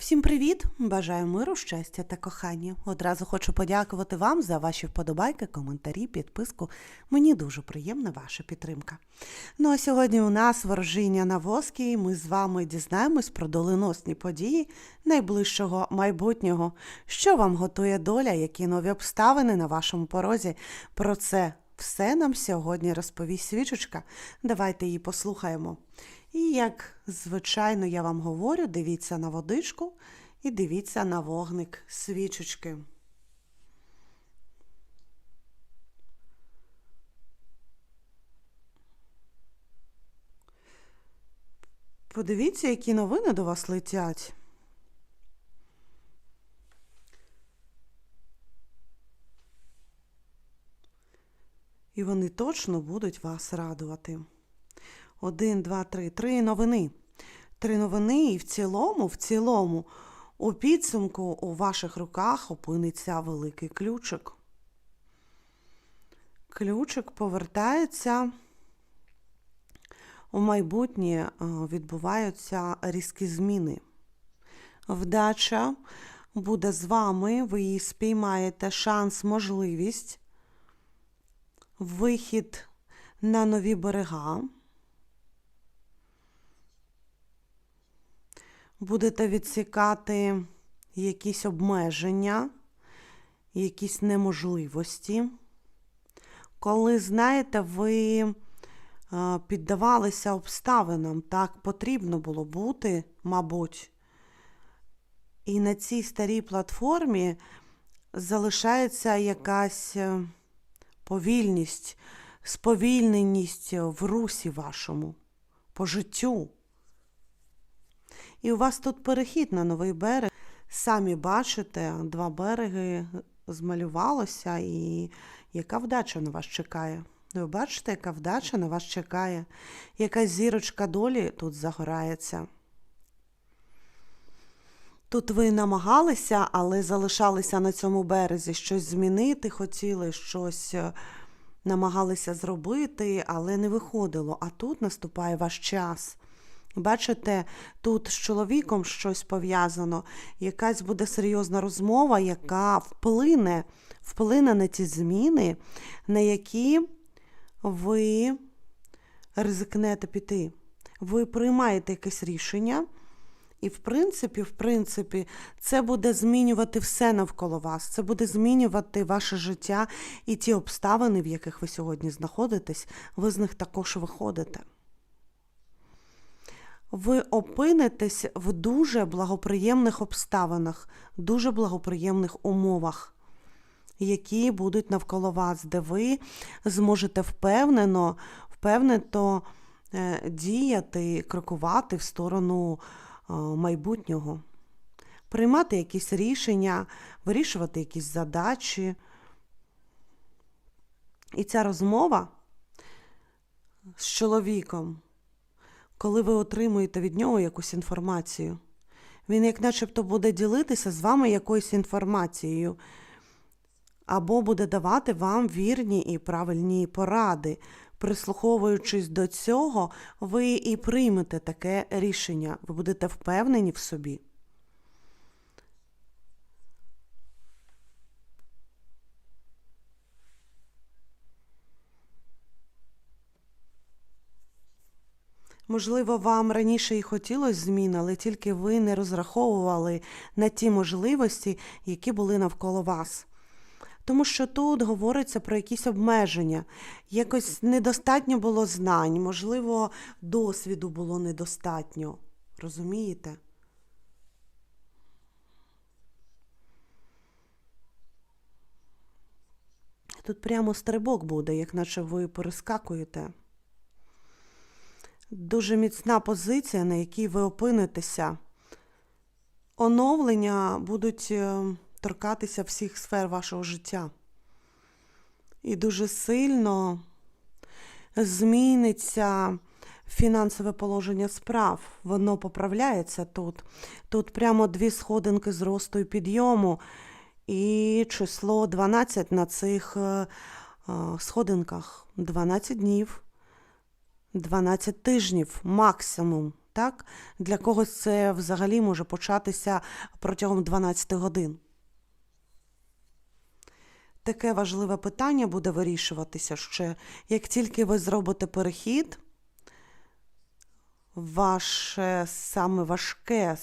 Всім привіт! Бажаю миру, щастя та кохання. Одразу хочу подякувати вам за ваші вподобайки, коментарі, підписку. Мені дуже приємна ваша підтримка. Ну а сьогодні у нас ворожіння на воскі, і ми з вами дізнаємось про доленосні події найближчого майбутнього. Що вам готує доля, які нові обставини на вашому порозі? Про це все нам сьогодні розповість свічечка. Давайте її послухаємо. І як звичайно я вам говорю, дивіться на водичку і дивіться на вогник свічечки. Подивіться, які новини до вас летять. І вони точно будуть вас радувати. Один, два, три. Три новини. Три новини, і в цілому, в цілому, у підсумку у ваших руках опиниться великий ключик. Ключик повертається. У майбутнє е, відбуваються різкі зміни. Вдача буде з вами, ви її спіймаєте шанс, можливість, вихід на нові берега. будете відсікати якісь обмеження, якісь неможливості. Коли, знаєте, ви е, піддавалися обставинам, так потрібно було бути, мабуть. І на цій старій платформі залишається якась е, повільність, сповільненість в русі вашому, по життю. І у вас тут перехід на новий берег. Самі бачите, два береги змалювалося, і яка вдача на вас чекає. Ви бачите, яка вдача на вас чекає, якась зірочка долі тут загорається. Тут ви намагалися, але залишалися на цьому березі, щось змінити, хотіли, щось е, намагалися зробити, але не виходило. А тут наступає ваш час. Бачите, тут з чоловіком щось пов'язано, якась буде серйозна розмова, яка вплине, вплине на ті зміни, на які ви ризикнете піти. Ви приймаєте якесь рішення, і, в принципі, в принципі, це буде змінювати все навколо вас. Це буде змінювати ваше життя і ті обставини, в яких ви сьогодні знаходитесь, ви з них також виходите ви опинитесь в дуже благоприємних обставинах, дуже благоприємних умовах, які будуть навколо вас, де ви зможете впевнено, впевнено е, діяти, крокувати в сторону майбутнього, приймати якісь рішення, вирішувати якісь задачі. І ця розмова з чоловіком коли ви отримуєте від нього якусь інформацію. Він, як начебто, буде ділитися з вами якоюсь інформацією, або буде давати вам вірні і правильні поради. Прислуховуючись до цього, ви і приймете таке рішення, ви будете впевнені в собі. Можливо, вам раніше і хотілося змін, але тільки ви не розраховували на ті можливості, які були навколо вас. Тому що тут говориться про якісь обмеження, якось недостатньо було знань, можливо, досвіду було недостатньо. Розумієте? Тут прямо стрибок буде, як наче ви перескакуєте дуже міцна позиція, на якій ви опинитеся. Оновлення будуть е, торкатися всіх сфер вашого життя. І дуже сильно зміниться фінансове положення справ. Воно поправляється тут. Тут прямо дві сходинки зросту і підйому, і число 12 на цих е, е, сходинках 12 днів. 12 тижнів максимум Так? Для когось це взагалі може початися протягом 12 годин. Таке важливе питання буде вирішуватися ще. Як тільки ви зробите перехід, ваше саме важке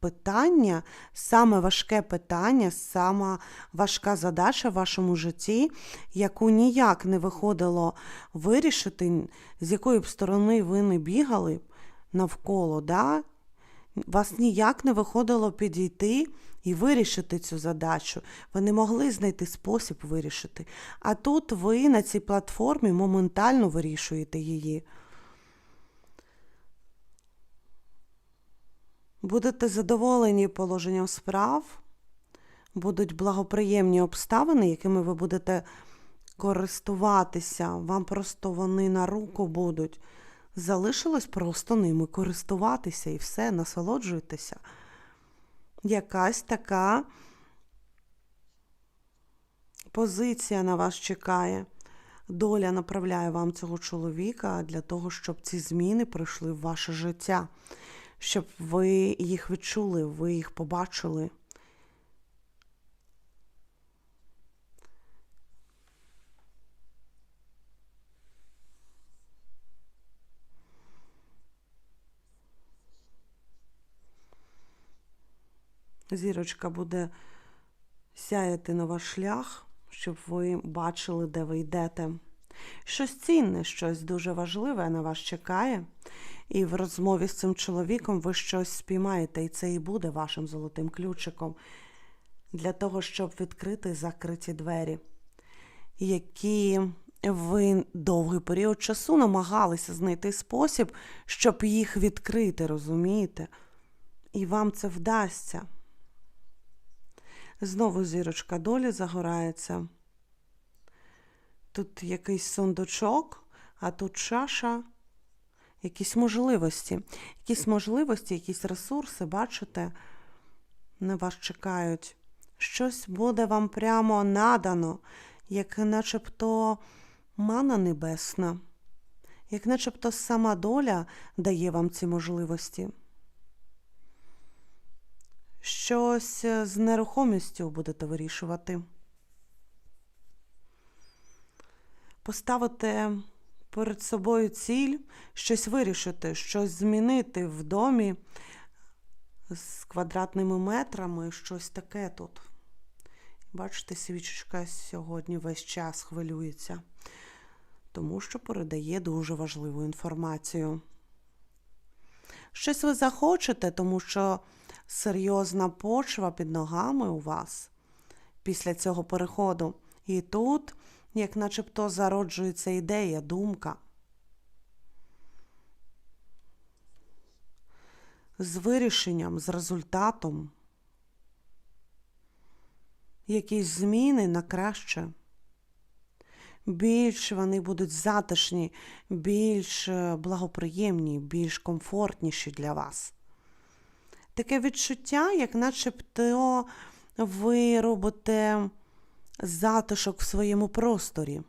питання, саме важке питання, сама важка задача в вашому житті, яку ніяк не виходило вирішити, з якої б сторони ви не бігали навколо, да? Вас ніяк не виходило підійти і вирішити цю задачу. Ви не могли знайти спосіб вирішити. А тут ви на цій платформі моментально вирішуєте її. Будете задоволені положенням справ, будуть благоприємні обставини, якими ви будете користуватися. Вам просто вони на руку будуть. Залишилось просто ними користуватися і все, насолоджуйтеся. Якась така позиція на вас чекає. Доля направляє вам цього чоловіка для того, щоб ці зміни прийшли в ваше життя, щоб ви їх відчули, ви їх побачили. Зірочка буде сяяти на ваш шлях, щоб ви бачили, де ви йдете. Щось цінне, щось дуже важливе на вас чекає, і в розмові з цим чоловіком ви щось спіймаєте, і це і буде вашим золотим ключиком для того, щоб відкрити закриті двері, які ви довгий період часу намагалися знайти спосіб, щоб їх відкрити, розумієте? І вам це вдасться. Знову зірочка долі загорається. Тут якийсь сундучок, а тут чаша, якісь можливості. Якісь можливості, якісь ресурси, бачите, на вас чекають. Щось буде вам прямо надано, як начебто мана небесна, як начебто сама доля дає вам ці можливості. Щось з нерухомістю будете вирішувати. Поставити перед собою ціль, щось вирішити, щось змінити в домі з квадратними метрами, щось таке тут. Бачите, свічечка сьогодні весь час хвилюється, тому що передає дуже важливу інформацію. Щось ви захочете, тому що серйозна почва під ногами у вас після цього переходу. І тут, як начебто, зароджується ідея, думка. З вирішенням, з результатом. Якісь зміни на краще. Більш вони будуть затишні, більш благоприємні, більш комфортніші для вас таке відчуття, як начебто ви робите затишок в своєму просторі,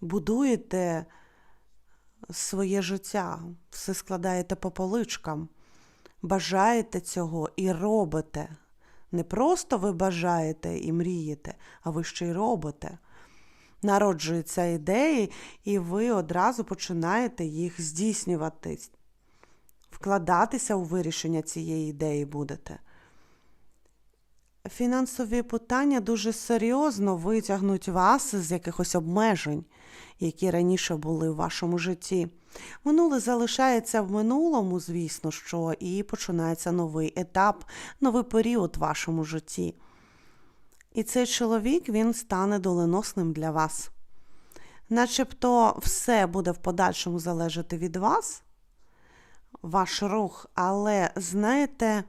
будуєте своє життя, все складаєте по поличкам, бажаєте цього і робите. Не просто ви бажаєте і мрієте, а ви ще й робите. Народжуються ідеї, і ви одразу починаєте їх здійснювати вкладатися у вирішення цієї ідеї будете. Фінансові питання дуже серйозно витягнуть вас з якихось обмежень, які раніше були в вашому житті. Минуле залишається в минулому, звісно, що, і починається новий етап, новий період в вашому житті. І цей чоловік він стане доленосним для вас. Начебто все буде в подальшому залежати від вас, ваш рух, але знаєте,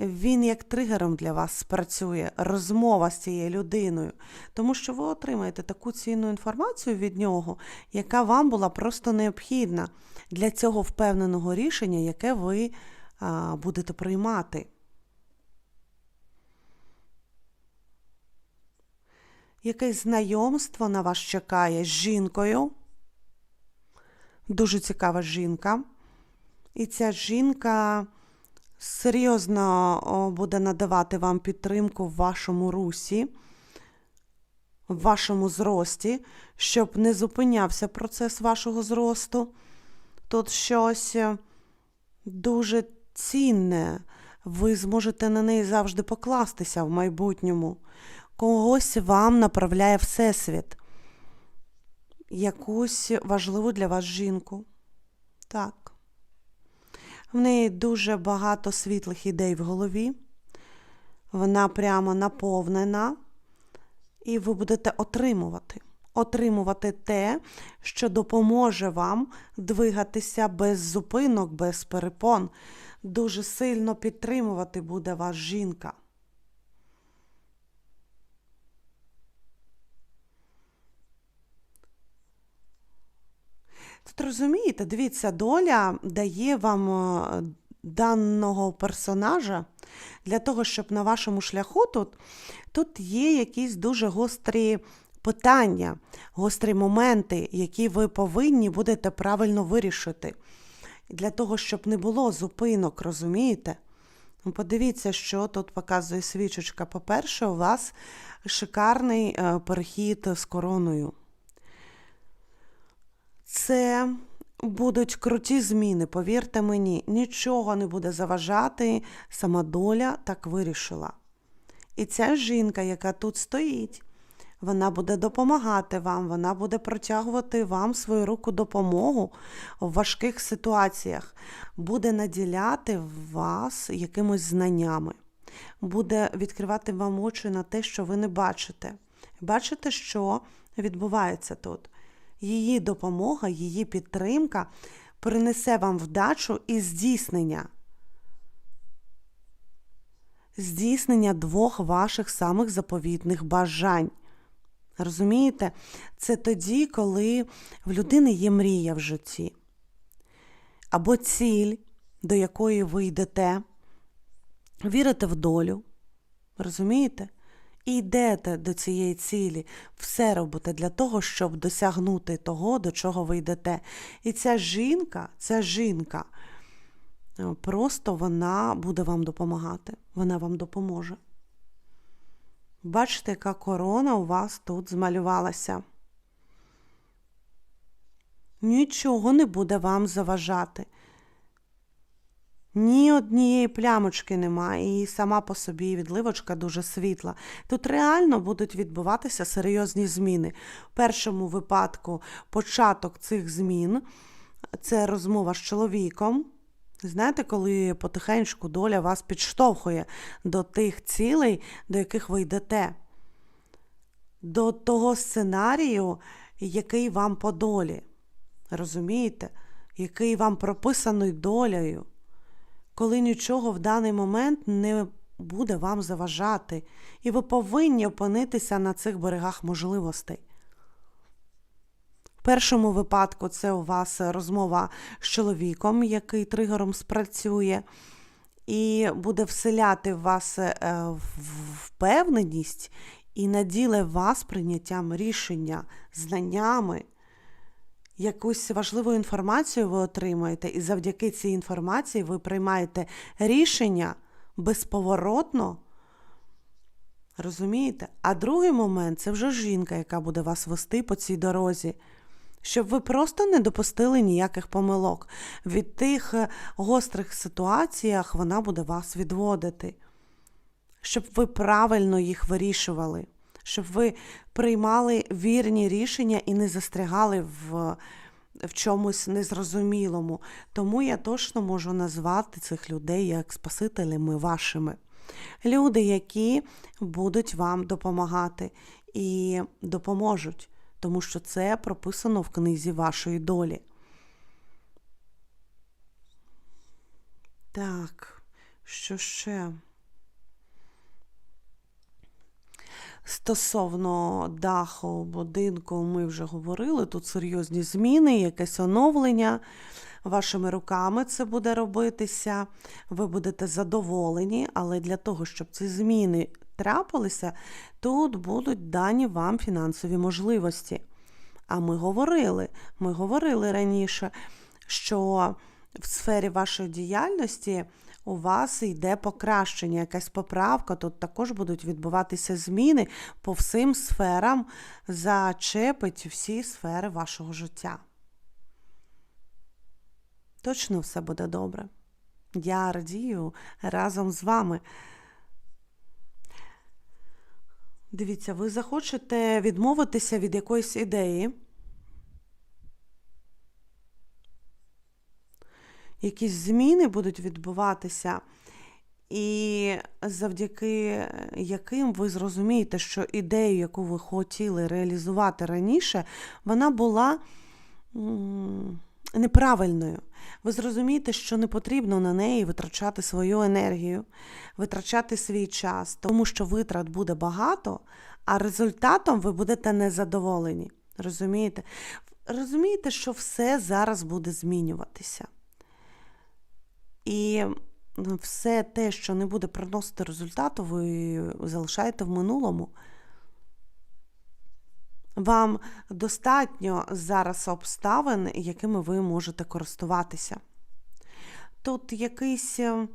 він як тригером для вас спрацює, розмова з цією людиною, тому що ви отримаєте таку цінну інформацію від нього, яка вам була просто необхідна для цього впевненого рішення, яке ви будете приймати. Якесь знайомство на вас чекає з жінкою дуже цікава жінка. І ця жінка серйозно буде надавати вам підтримку в вашому русі, в вашому зрості, щоб не зупинявся процес вашого зросту. Тут щось е, дуже цінне. Ви зможете на неї завжди покластися в майбутньому. Когось вам направляє Всесвіт. Якусь важливу для вас жінку. Так. В неї дуже багато світлих ідей в голові. Вона прямо наповнена, і ви будете отримувати. Отримувати те, що допоможе вам двигатися без зупинок, без перепон. Дуже сильно підтримувати буде вас жінка. Тут розумієте, дивіться, доля дає вам е, даного персонажа для того, щоб на вашому шляху тут, тут є якісь дуже гострі питання, гострі моменти, які ви повинні будете правильно вирішити. Для того, щоб не було зупинок, розумієте? Ну, Подивіться, що тут показує свічечка. По-перше, у вас шикарний е, перехід з короною. Це будуть круті зміни, повірте мені, нічого не буде заважати, сама доля так вирішила. І ця жінка, яка тут стоїть, вона буде допомагати вам, вона буде протягувати вам свою руку допомогу в важких ситуаціях, буде наділяти вас якимось знаннями, буде відкривати вам очі на те, що ви не бачите. Бачите, що відбувається тут. Її допомога, її підтримка принесе вам вдачу і здійснення. Здійснення двох ваших самих заповітних бажань. Розумієте? Це тоді, коли в людини є мрія в житті. Або ціль, до якої ви йдете, вірите в долю. Розумієте? І йдете до цієї цілі, все робите для того, щоб досягнути того, до чого ви йдете. І ця жінка, ця жінка, е, просто вона буде вам допомагати, вона вам допоможе. Бачите, яка корона у вас тут змалювалася. Нічого не буде вам заважати. Ні однієї плямочки немає, і сама по собі відливочка дуже світла. Тут реально будуть відбуватися серйозні зміни. В першому випадку початок цих змін це розмова з чоловіком. Знаєте, коли потихеньку доля вас підштовхує до тих цілей, до яких ви йдете, до того сценарію, який вам по долі. Розумієте? Який вам прописаний долею коли нічого в даний момент не буде вам заважати, і ви повинні опинитися на цих берегах можливостей. В першому випадку це у вас розмова з чоловіком, який тригером спрацює, і буде вселяти в вас е, впевненість і наділе вас прийняттям рішення, знаннями якусь важливу інформацію ви отримаєте, і завдяки цій інформації ви приймаєте рішення безповоротно. Розумієте? А другий момент це вже жінка, яка буде вас вести по цій дорозі. Щоб ви просто не допустили ніяких помилок. Від тих е, гострих ситуаціях вона буде вас відводити, щоб ви правильно їх вирішували щоб ви приймали вірні рішення і не застрягали в в чомусь незрозумілому. Тому я точно можу назвати цих людей як спасителями вашими. Люди, які будуть вам допомагати і допоможуть, тому що це прописано в книзі вашої долі. Так, що ще? Стосовно даху будинку, ми вже говорили, тут серйозні зміни, якесь оновлення. Вашими руками це буде робитися, ви будете задоволені, але для того, щоб ці зміни трапилися, тут будуть дані вам фінансові можливості. А ми говорили, ми говорили раніше, що в сфері вашої діяльності у вас йде покращення, якась поправка, тут також будуть відбуватися зміни по всім сферам, зачепить всі сфери вашого життя. Точно все буде добре. Я радію разом з вами. Дивіться, ви захочете відмовитися від якоїсь ідеї. Якісь зміни будуть відбуватися, і завдяки яким ви зрозумієте, що ідею, яку ви хотіли реалізувати раніше, вона була неправильною. Ви зрозумієте, що не потрібно на неї витрачати свою енергію, витрачати свій час, тому що витрат буде багато, а результатом ви будете незадоволені. Розумієте? Розумієте, що все зараз буде змінюватися. І все те, що не буде приносити результату, ви залишаєте в минулому. Вам достатньо зараз обставин, якими ви можете користуватися. Тут якийсь е,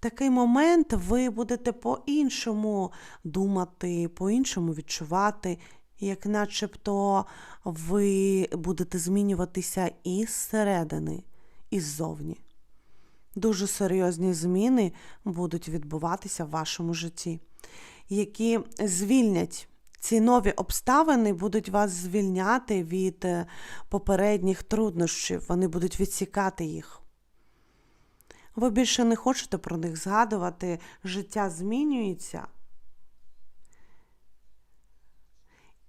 такий момент, ви будете по-іншому думати, по-іншому відчувати, як начебто ви будете змінюватися і зсередини, і ззовні. Дуже серйозні зміни будуть відбуватися в вашому житті, які звільнять ці нові обставини будуть вас звільняти від е, попередніх труднощів, вони будуть відсікати їх. Ви більше не хочете про них згадувати, життя змінюється.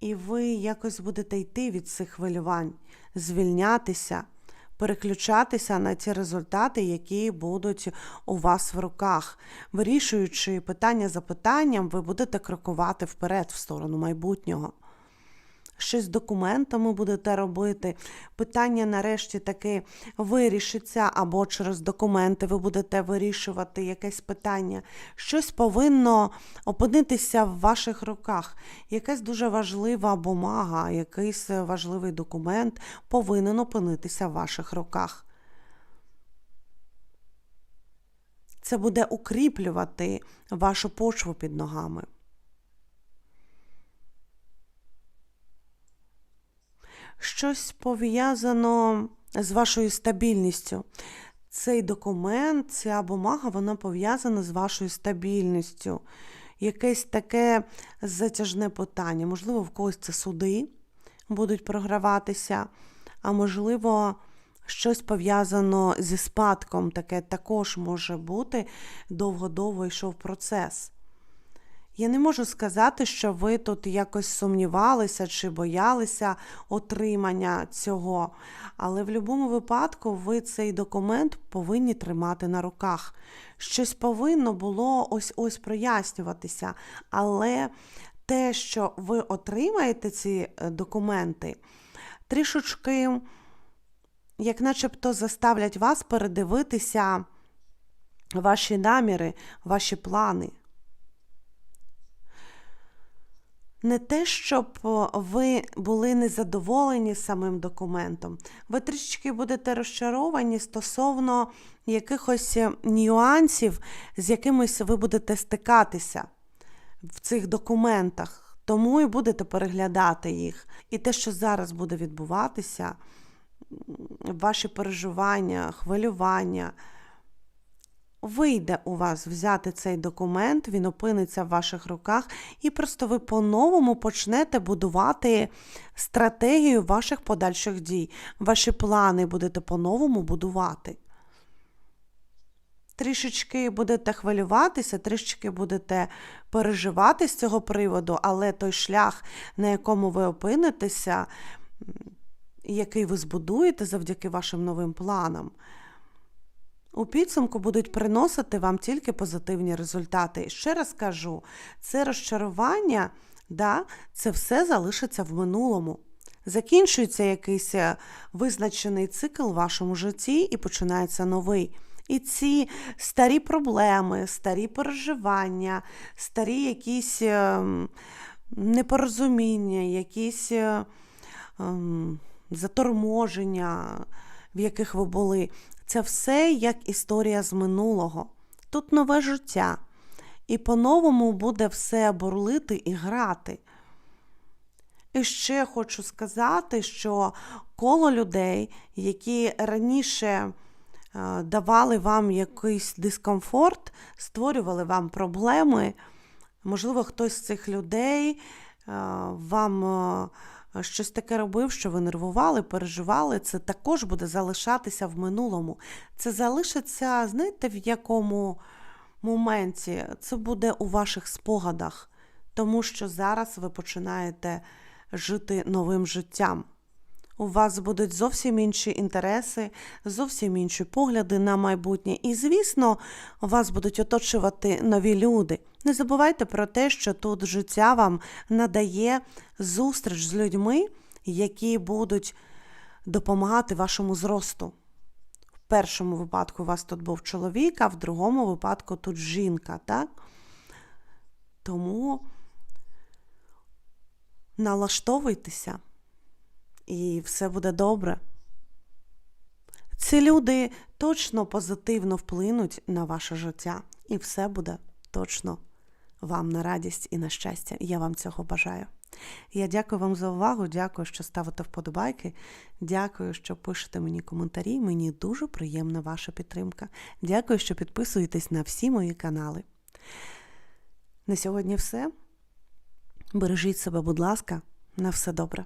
І ви якось будете йти від цих хвилювань, звільнятися переключатися на ті результати, які будуть у вас в руках. Вирішуючи питання за питанням, ви будете крокувати вперед в сторону майбутнього щось з документами будете робити. Питання нарешті таки вирішиться, або через документи ви будете вирішувати якесь питання. Щось повинно опинитися в ваших руках. Якась дуже важлива бумага, якийсь важливий документ повинен опинитися в ваших руках. Це буде укріплювати вашу почву під ногами. Щось пов'язано з вашою стабільністю. Цей документ, ця бумага, вона пов'язана з вашою стабільністю. Якесь таке затяжне питання. Можливо, в когось це суди будуть програватися, а можливо, щось пов'язано зі спадком. Таке також може бути довго-довго йшов процес. Я не можу сказати, що ви тут якось сумнівалися чи боялися отримання цього, але в будь-якому випадку ви цей документ повинні тримати на руках. Щось повинно було ось ось прояснюватися. Але те, що ви отримаєте ці е, документи, трішечки, як начебто, заставлять вас передивитися ваші наміри, ваші плани. Не те, щоб ви були незадоволені самим документом, ви трішечки будете розчаровані стосовно якихось нюансів, з якимись ви будете стикатися в цих документах, тому і будете переглядати їх. І те, що зараз буде відбуватися, ваші переживання, хвилювання вийде у вас взяти цей документ, він опиниться в ваших руках, і просто ви по-новому почнете будувати стратегію ваших подальших дій. Ваші плани будете по-новому будувати. Трішечки будете хвилюватися, трішечки будете переживати з цього приводу, але той шлях, на якому ви опинитеся, який ви збудуєте завдяки вашим новим планам, у підсумку будуть приносити вам тільки позитивні результати. І ще раз кажу, це розчарування, да, це все залишиться в минулому. Закінчується якийсь е, визначений цикл в вашому житті і починається новий. І ці старі проблеми, старі переживання, старі якісь ем, непорозуміння, якісь. Е, ем, заторможення, в яких ви були. Це все як історія з минулого. Тут нове життя. І по-новому буде все бурлити і грати. І ще хочу сказати, що коло людей, які раніше е, давали вам якийсь дискомфорт, створювали вам проблеми, можливо, хтось з цих людей е, вам е, щось таке робив, що ви нервували, переживали, це також буде залишатися в минулому. Це залишиться, знаєте, в якому моменті? Це буде у ваших спогадах, тому що зараз ви починаєте жити новим життям. У вас будуть зовсім інші інтереси, зовсім інші погляди на майбутнє. І, звісно, вас будуть оточувати нові люди. Не забувайте про те, що тут життя вам надає зустріч з людьми, які будуть допомагати вашому зросту. В першому випадку у вас тут був чоловік, а в другому випадку тут жінка, так? Тому налаштовуйтеся, і все буде добре. Ці люди точно позитивно вплинуть на ваше життя, і все буде точно вам на радість і на щастя. Я вам цього бажаю. Я дякую вам за увагу, дякую, що ставите вподобайки. Дякую, що пишете мені коментарі. Мені дуже приємна ваша підтримка. Дякую, що підписуєтесь на всі мої канали. На сьогодні все. Бережіть себе, будь ласка, на все добре.